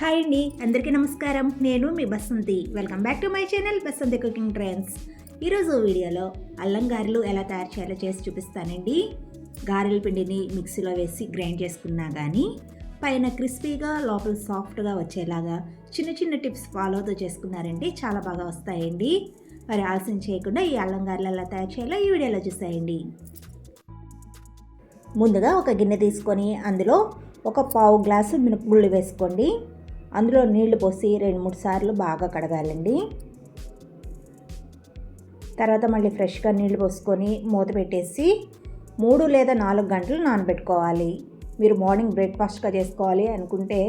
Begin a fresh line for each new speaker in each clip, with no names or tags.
Hi అండి అందరికీ నమస్కారం. నేను మీ Basanti. Welcome back to my channel Basanti cooking trends ఈరోజు వీడియోలో అల్లం గారెలు ఎలా తయారు చేయాలో చేసి చూపిస్తానండి. గారెల పిండిని మిక్సీలో వేసి గ్రైండ్ చేసుకున్నా కానీ పైన క్రిస్పీగా లోపల సాఫ్ట్గా వచ్చేలాగా చిన్న చిన్న టిప్స్ ఫాలోతో చేసుకున్నారండి. చాలా బాగా వస్తాయండి. మరి ఆలస్యం చేయకుండా ఈ అల్లం గారెలు ఎలా తయారు చేయాలో ఈ వీడియోలో చూసేయండి. ముందుగా ఒక గిన్నె తీసుకొని అందులో ఒక పావు గ్లాసు మినపగుళ్ళు వేసుకోండి. అందులో నీళ్ళు పోసి రెండు మూడు సార్లు బాగా కడగాలండి. తర్వాత మళ్ళీ ఫ్రెష్గా నీళ్ళు పోసుకొని మూత పెట్టేసి మూడు లేదా నాలుగు గంటలు నానబెట్టుకోవాలి. మీరు మార్నింగ్ బ్రేక్ఫాస్ట్గా చేసుకోవాలి అనుకుంటే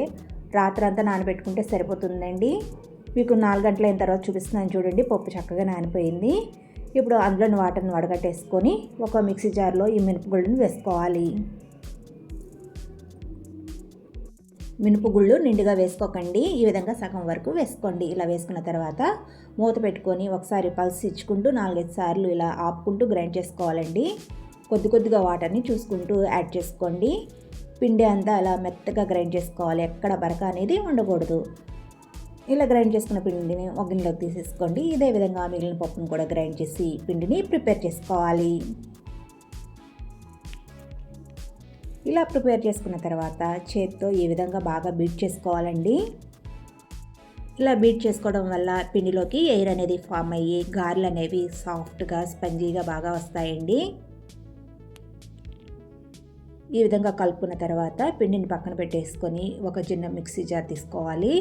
రాత్రంతా నానబెట్టుకుంటే సరిపోతుందండి. మీకు నాలుగు గంటలు అయిన తర్వాత చూపిస్తున్నాను చూడండి పప్పు చక్కగా నానిపోయింది. ఇప్పుడు అందులోని వాటర్ని వడగట్టేసుకొని ఒక మిక్సీ జార్లో ఈ మినపగుళ్ళను వేసుకోవాలి. మినుపుగుళ్ళు నిండుగా వేసుకోకండి. ఈ విధంగా సగం వరకు వేసుకోండి. ఇలా వేసుకున్న తర్వాత మూత పెట్టుకొని ఒకసారి పల్స్ ఇచ్చుకుంటూ నాలుగైదు సార్లు ఇలా ఆపుకుంటూ గ్రైండ్ చేసుకోవాలండి. కొద్ది కొద్దిగా వాటర్ని చూసుకుంటూ యాడ్ చేసుకోండి. పిండి అంతా అలా మెత్తగా గ్రైండ్ చేసుకోవాలి. ఎక్కడ బరక అనేది ఉండకూడదు. ఇలా గ్రైండ్ చేసుకున్న పిండిని ఒక గిన్నెలోకి తీసేసుకోండి. ఇదే విధంగా మిగిలిన పప్పును కూడా గ్రైండ్ చేసి పిండిని ప్రిపేర్ చేసుకోవాలి. ఇలా ప్రిపేర్ చేసుకున్న తర్వాత చేత్తో ఈ విధంగా బాగా బీట్ చేసుకోవాలండి? ఇలా బీట్ చేసుకోవడం వల్ల పిండిలోకి ఎయిర్ అనేది ఫామ్ అయ్యి గారెలు అనేవి సాఫ్ట్గా స్పంజీగా బాగా వస్తాయండి. ఈ విధంగా కలుపుకున్న తర్వాత పిండిని పక్కన పెట్టేసుకొని ఒక చిన్న మిక్సీ జార్ తీసుకోవాలి.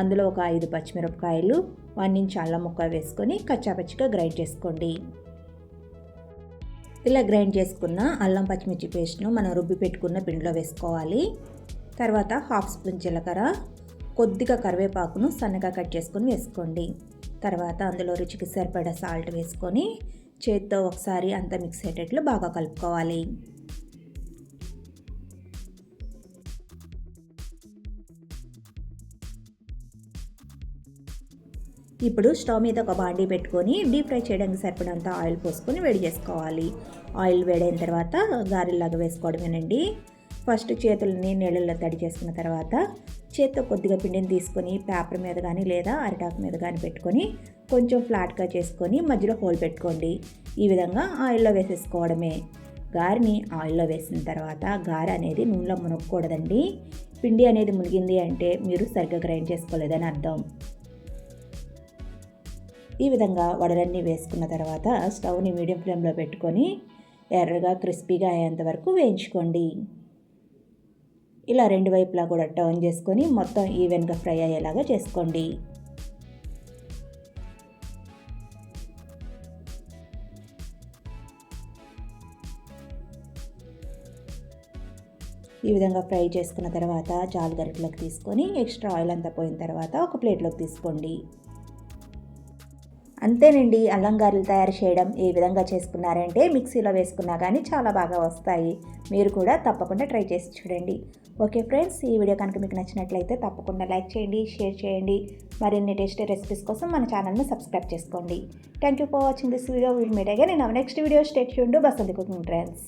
అందులో ఒక ఐదు పచ్చిమిరపకాయలు వన్ ఇంచ్ అల్లం ముక్క వేసుకొని కచ్చాపచ్చిగా గ్రైండ్ చేసుకోండి. ఇలా గ్రైండ్ చేసుకున్న అల్లం పచ్చిమిర్చి పేస్ట్ను మనం రుబ్బి పెట్టుకున్న పిండిలో వేసుకోవాలి. తర్వాత హాఫ్ స్పూన్ జీలకర్ర కొద్దిగా కరివేపాకును సన్నగా కట్ చేసుకొని వేసుకోండి. తర్వాత అందులో రుచికి సరిపడా సాల్ట్ వేసుకొని చేత్తో ఒకసారి అంతా మిక్స్ అయ్యేటట్లు బాగా కలుపుకోవాలి. ఇప్పుడు స్టవ్ మీద ఒక బాండీ పెట్టుకొని డీప్ ఫ్రై చేయడానికి సరిపడంత ఆయిల్ పోసుకొని వేడి చేసుకోవాలి. ఆయిల్ వేడైన తర్వాత గారెల్లాగా వేసుకోవడమేనండి. ఫస్ట్ చేతులని నీళ్ళల్లో తడి చేసుకున్న తర్వాత చేత్తో కొద్దిగా పిండిని తీసుకొని పేపర్ మీద కానీ లేదా అరిటాకు మీద కానీ పెట్టుకొని కొంచెం ఫ్లాట్గా చేసుకొని మధ్యలో హోల్ పెట్టుకోండి. ఈ విధంగా ఆయిల్లో వేసేసుకోవడమే. గారిని ఆయిల్లో వేసిన తర్వాత గారె అనేది నూనెలో మునగకూడదండి. పిండి అనేది మునిగింది అంటే మీరు సరిగ్గా గ్రైండ్ చేసుకోలేదని అర్థం. ఈ విధంగా వడలన్నీ వేసుకున్న తర్వాత స్టవ్ని మీడియం ఫ్లేమ్లో పెట్టుకొని ఎర్రగా క్రిస్పీగా అయ్యేంత వరకు వేయించుకోండి. ఇలా రెండు వైపులా కూడా టర్న్ చేసుకొని మొత్తం ఈవెన్గా ఫ్రై అయ్యేలాగా చేసుకోండి. ఈ విధంగా ఫ్రై చేసుకున్న తర్వాత జాలు గరిటలోకి తీసుకొని ఎక్స్ట్రా ఆయిల్ అంతా పోయిన తర్వాత ఒక ప్లేట్లోకి తీసుకోండి. అంతేనండి అల్లం తయారు చేయడం ఏ విధంగా చేసుకున్నారంటే మిక్సీలో వేసుకున్నా కానీ చాలా బాగా వస్తాయి. మీరు కూడా తప్పకుండా ట్రై చేసి చూడండి. ఓకే ఫ్రెండ్స్ ఈ వీడియో కనుక మీకు నచ్చినట్లయితే తప్పకుండా లైక్ చేయండి షేర్ చేయండి. మరిన్ని టేస్టీ రెసిపీస్ కోసం మన ఛానల్ని సబ్స్క్రైబ్ చేసుకోండి. Thank you for watching this video will meet again నేను నెక్స్ట్ వీడియో స్టేట్ చూడండి బసంతి కుకింగ్ ట్రెండ్స్.